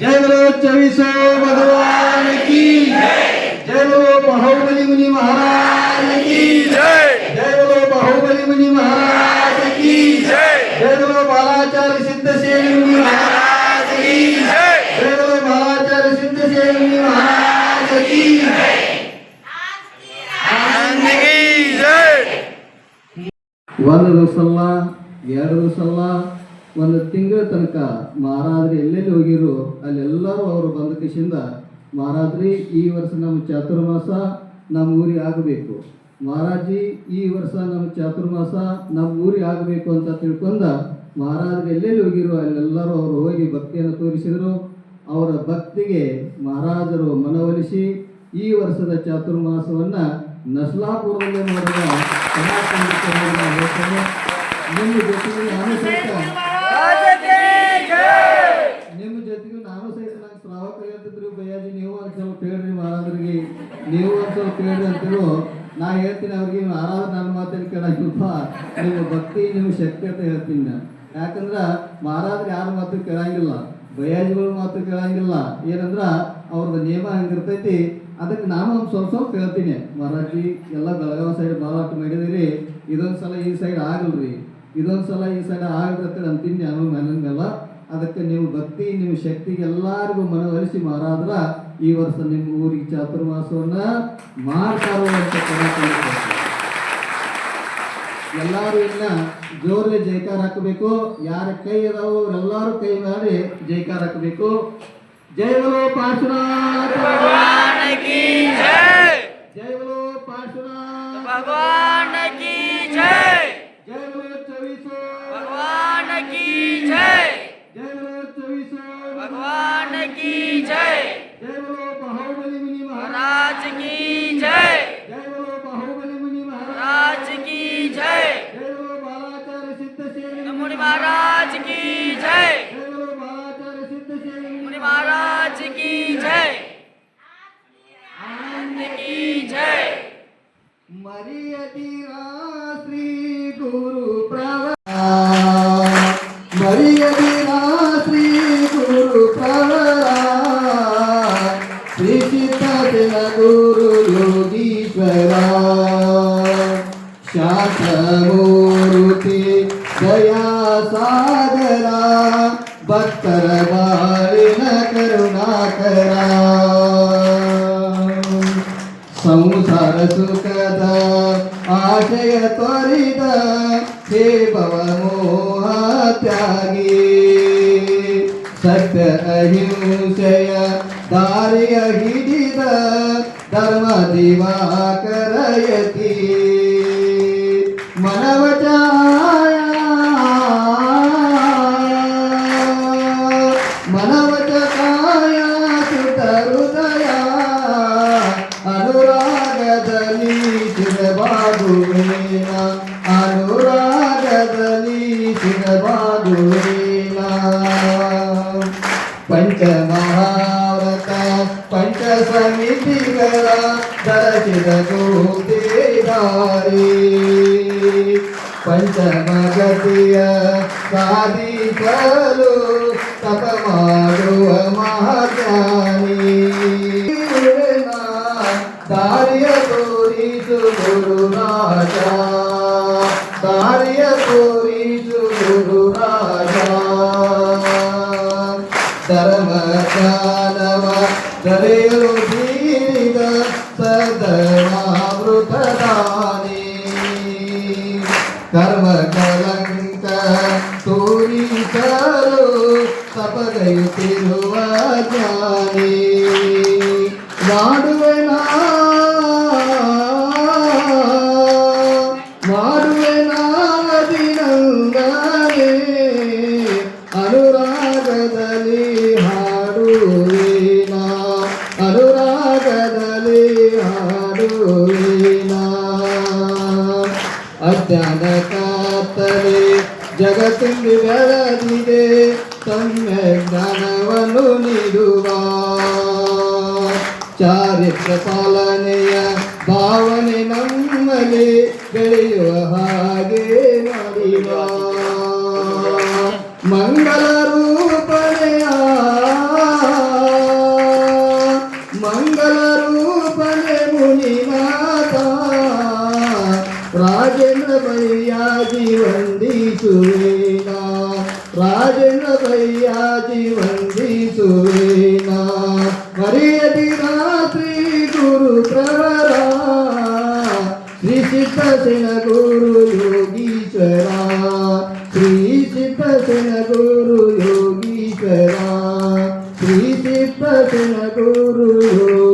जय बोलो चौबीसो भगवान की जय बोलो बाहुबली मुनि महाराज की जय बोलो बाहुबली मुनि महाराज की जय बोलो बालाचार्य सिद्ध सेन मुनि महाराज की जय बोलो बालाचार्य सिद्ध सेन मुनि महाराज की ಒಂದು ದಿವಸ ಅಲ್ಲ ಎರಡು ದಿವಸ ಅಲ್ಲ ಒಂದು ತಿಂಗಳ ತನಕ ಮಹಾರಾಜರು ಎಲ್ಲೆಲ್ಲಿ ಹೋಗಿರು ಅಲ್ಲೆಲ್ಲರೂ ಅವರು ಬಂದ ಕಿಶಿಂದ ಮಹಾರಾಜ್ರಿ ಈ ವರ್ಷ ನಮ್ಮ ಚಾತುರ್ಮಾಸ ನಮ್ಮ ಊರಿಗೆ ಆಗಬೇಕು ಮಹಾರಾಜಿ, ಈ ವರ್ಷ ನಮ್ಮ ಚಾತುರ್ಮಾಸ ನಮ್ಮ ಊರಿಗೆ ಆಗಬೇಕು ಅಂತ ತಿಳ್ಕೊಂಡ ಮಹಾರಾಜರು ಎಲ್ಲೆಲ್ಲಿ ಹೋಗಿರು ಅಲ್ಲೆಲ್ಲರೂ ಅವರು ಹೋಗಿ ಭಕ್ತಿಯನ್ನು ತೋರಿಸಿದರು ಅವರ ಭಕ್ತಿಗೆ ಮಹಾರಾಜರು ಮನವೊಲಿಸಿ ಈ ವರ್ಷದ ಚಾತುರ್ಮಾಸವನ್ನ ನಸ್ಲಾಪುರದಲ್ಲಿ ಮಾಡಿದ ಕಲಾ. ನಿಮ್ಮ ಜೊತೆಗೆ ಸಹಿತ ನಿಮ್ಮ ಜೊತೆಗೆ ನಾನು ಸಹಿತ ನಂಗೆ ಶ್ರಾವಕ ಹೇಳ್ತಿದ್ರು ಬಯ್ಯಾಜಿ ನೀವು ಒಂದು ಸ್ವಲ್ಪ ಹೇಳ್ರಿ ಮಹಾರಾಜರಿಗೆ. ನೀವು ಒಂದು ಸ್ವಲ್ಪ ಹೇಳ್ರಿ ಅಂತೇಳು ನಾ ಹೇಳ್ತೀನಿ ಅವ್ರಿಗೆ ಮಹಾರಾಜ ನನ್ನ ಮಾತೇನು ಕೇಳಂಗಿಲ್ಪ ನಿಮ್ಮ ಭಕ್ತಿ ನಿಮ್ಮ ಶಕ್ತಿ ಅಂತ ಹೇಳ್ತೀನಿ ನಾನು. ಯಾಕಂದ್ರೆ ಮಹಾರಾಜರು ಯಾರ ಮಾತು ಕೇಳಂಗಿಲ್ಲ ಬಯ್ಯಾಜಿಗಳ ಮಾತು ಕೇಳಂಗಿಲ್ಲ. ಏನಂದ್ರೆ ಅವ್ರದ್ದು ನಿಯಮ ಹಂಗಿರ್ತೈತಿ. ಅದಕ್ಕೆ ನಾನು ಒಂದು ಸ್ವಲ್ಪ ಸ್ವಲ್ಪ ಹೇಳ್ತೀನಿ ಮಹಾರಾಜಿ, ಎಲ್ಲ ಬೆಳಗಾವಿ ಸೈಡ್ ಭಾಳಷ್ಟು ಮಾಡಿದಿರಿ. ಇದೊಂದು ಸಲ ಈ ಸೈಡ್ ಆಗಲ್ರಿ. ಇದೊಂದು ಸಲ ಈ ಸೈಡ್ ಆಗ್ಬಿಡುತ್ತೆ ಅಂತೀನಿ ನಾನು ಮೇಲೆ ಅದಕ್ಕೆ ನೀವು ಭಕ್ತಿ ನಿಮ್ಮ ಶಕ್ತಿಗೆ ಎಲ್ಲರಿಗೂ ಮನವೊಲಿಸಿ ಮಾರಾದ್ರ ಈ ವರ್ಷ ನಿಮ್ಮ ಊರಿಗೆ ಚಾತುರ್ಮಾಸವನ್ನ ಮಾಡ್ತಾರೋ ಅಂತ. ಎಲ್ಲಾರು ಇನ್ನ ಜೋರಲ್ಲಿ ಜೈಕಾರ ಹಾಕಬೇಕು. ಯಾರ ಕೈ ಇದಾವೋ ಅವರೆಲ್ಲರೂ ಕೈ ಮಾಡಿ ಜೈಕಾರ ಹಾಕಬೇಕು. ಜೈ ಬಲೋ ಪಾರ್ಶ್ವನಾಥ ಜೈ! ಬಲೋ ಪಾರ್ಶ್ವನಾಥ आज की जय। आज की जय। मरियति श्री गुरु प्रवरा श्री गुरु प्रवरा श्री गुरु योगीश्वरा। शांतमूर्ति दया सागरा भक्तरवा ಸಂಸಾರ ಸುಖದ ಆಶಯ ತ್ವರಿತ ಹೇ ಭವ ಮೋಹ ತ್ಯಾಗಿ ಸತ್ಯ ಅಹಿಂಸೆಯ ದಾರಿಯ ಹಿಡಿದ ಧರ್ಮ ದಿವಾಕರಯತಿ ಮನವಚಾಯ బాగువేనా అనురాగ బలీసిన బాగువేనా పంచమహారత పంచ సమితి గల దరచిన ತೋರಿಸು ಗುರುರಾಜ ದಾರಿಯ ತೋರಿಸು ಗುರುರಾಜ ಧರ್ಮ ಜ್ಞಾನವ ದರೆಯಲು ಬೀರಿದ ಸದಮಾವೃತದಾನಿ ಕರ್ಮ ಕಲಂಕ ತೋರಿಸಲು ತಪಗೈತಿರುವ ಜ್ಞಾನಿ ಅನುರಾಗದಲ್ಲಿ ಹಾಡುವೇನ. ಅಜ್ಞಾನ ಕಾತಲೆ ಜಗತ್ತಿಂದು ಬೆಳದಿದೆ ತಮ್ಮ ಜ್ಞಾನವನ್ನು ನೀಡುವ. ಚಾರಿತ್ರ ಪಾಲನೆಯ ಭಾವನೆ ನಮ್ಮಲ್ಲಿ ಬೆಳೆಯುವ ಹಾಗೆ ಮಾಡಿವ ಮಂಗಲ வந்தீசுவேனா ராஜனபையாதி வந்தீசுவேனா மரியதி ராத்திரி குரு பிரவரா ஸ்ரீ சித்தசின குரு யோகீஸ்வரா ஸ்ரீ சித்தசின குரு யோகீஸ்வரா ஸ்ரீ சித்தசின குரு யோகீஸ்வரா